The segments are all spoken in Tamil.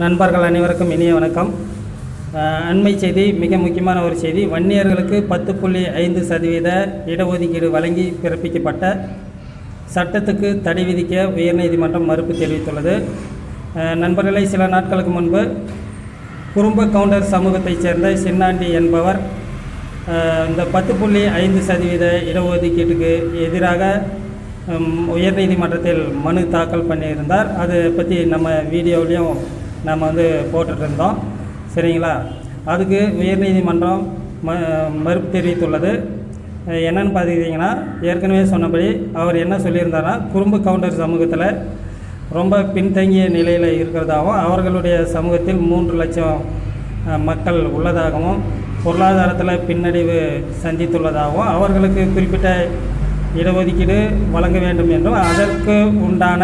நண்பர்கள் அனைவருக்கும் இனிய வணக்கம். அண்மை செய்தி மிக முக்கியமான ஒரு செய்தி. வன்னியர்களுக்கு பத்து புள்ளி ஐந்து சதவீத இடஒதுக்கீடு வழங்கி பிறப்பிக்கப்பட்ட சட்டத்துக்கு தடை விதிக்க உயர்நீதிமன்றம் மறுப்பு தெரிவித்துள்ளது. நண்பர்களை நண்பர்களே சில நாட்களுக்கு முன்பு குறும்ப கவுண்டர் சமூகத்தைச் சேர்ந்த சின்னாண்டி என்பவர் இந்த பத்து புள்ளி ஐந்து சதவீத இடஒதுக்கீட்டுக்கு எதிராக உயர்நீதிமன்றத்தில் மனு தாக்கல் பண்ணியிருந்தார். அதை பற்றி நம்ம வீடியோவிலையும் நம்ம வந்து போட்டுட்ருந்தோம். சரிங்களா? அதுக்கு உயர்நீதிமன்றம் ம மறுப்பு தெரிவித்துள்ளது. என்னென்னு பார்த்துக்கிட்டிங்கன்னா ஏற்கனவே சொன்னபடி அவர் என்ன சொல்லியிருந்தாருன்னா குறும்பு கவுண்டர் சமூகத்தில் ரொம்ப பின்தங்கிய நிலையில் இருக்கிறதாகவும் அவர்களுடைய சமூகத்தில் மூன்று லட்சம் மக்கள் உள்ளதாகவும் பொருளாதாரத்தில் பின்னடைவு சந்தித்துள்ளதாகவும் அவர்களுக்கு குறிப்பிட்ட இடஒதுக்கீடு வழங்க வேண்டும் என்றும் அதற்கு உண்டான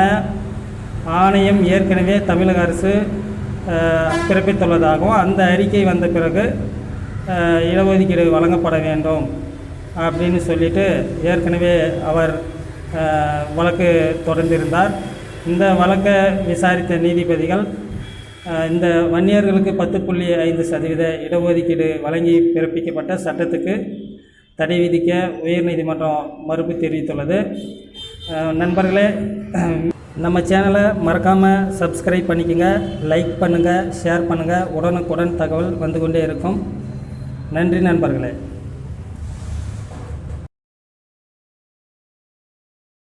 ஆணையம் ஏற்கனவே தமிழக அரசு பிறப்பித்துள்ளதாகவும் அந்த அறிக்கை வந்த பிறகு இடஒதுக்கீடு வழங்கப்பட வேண்டும் அப்படின்னு சொல்லிட்டு ஏற்கனவே அவர் வழக்கு தொடர்ந்திருந்தார். இந்த வழக்கை விசாரித்த நீதிபதிகள் இந்த வன்னியர்களுக்கு பத்து புள்ளி ஐந்து சதவீத இடஒதுக்கீடு வழங்கி பிறப்பிக்கப்பட்ட சட்டத்துக்கு தடை விதிக்க உயர்நீதிமன்றம் மறுப்பு தெரிவித்துள்ளது. நண்பர்களே நம்ம சேனலை மறக்காமல் சப்ஸ்கிரைப் பண்ணிக்கோங்க லைக் பண்ணுங்கள் ஷேர் பண்ணுங்கள் உடனுக்குடன் தகவல் வந்து கொண்டே இருக்கும். நன்றி நண்பர்களே.